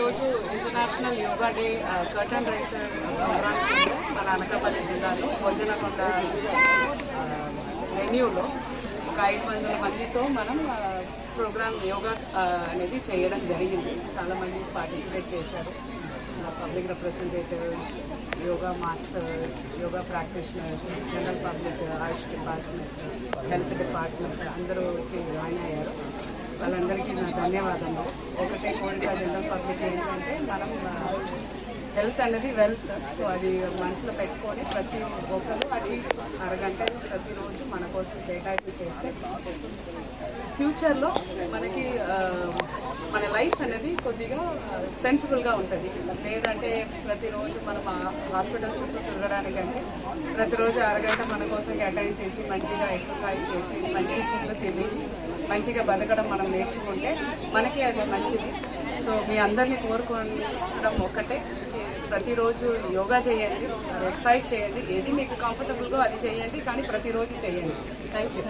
రోజు international yoga day curtain raiser మన అనకాపల్లి జిల్లాలో భోజనకొండ వెన్యూలో ఒక ఐదు వందల మందితో మనం ప్రోగ్రామ్ యోగా అనేది చేయడం జరిగింది. చాలామంది పార్టిసిపేట్ చేశారు. Public representatives yoga masters yoga practitioners general public Ayush department health department అందరూ వచ్చి జాయిన్ అయ్యారు. వాళ్ళందరికీ నా ధన్యవాదాలు. ఒకటే కోరిక జనరల్ పబ్లిక్ ఏంటంటే మనం హెల్త్ అనేది వెల్త్ సో అది మనసులో పెట్టుకొని ప్రతి ఒక్కరు అట్లీస్ట్ అరగంట ప్రతిరోజు మన కోసం కేటాయింపు చేస్తే ఫ్యూచర్లో మనకి లైఫ్ అనేది కొద్దిగా సెన్సిబుల్గా ఉంటుంది. లేదంటే ప్రతిరోజు మనం హాస్పిటల్ చుట్టూ తిరగడానికంటే ప్రతిరోజు అరగంట మన కోసం అటెండ్ చేసి మంచిగా ఎక్సర్సైజ్ చేసి మంచి ఫుడ్ తిని మంచిగా బతకడం మనం నేర్చుకుంటే మనకి అది మంచిది. సో మీ అందరినీ కోరుకోవడం ఒక్కటే. ప్రతిరోజు యోగా చేయండి ఎక్సర్సైజ్ చేయండి. ఏది మీకు కంఫర్టబుల్గా అది చేయండి కానీ ప్రతిరోజు చేయండి. Thank you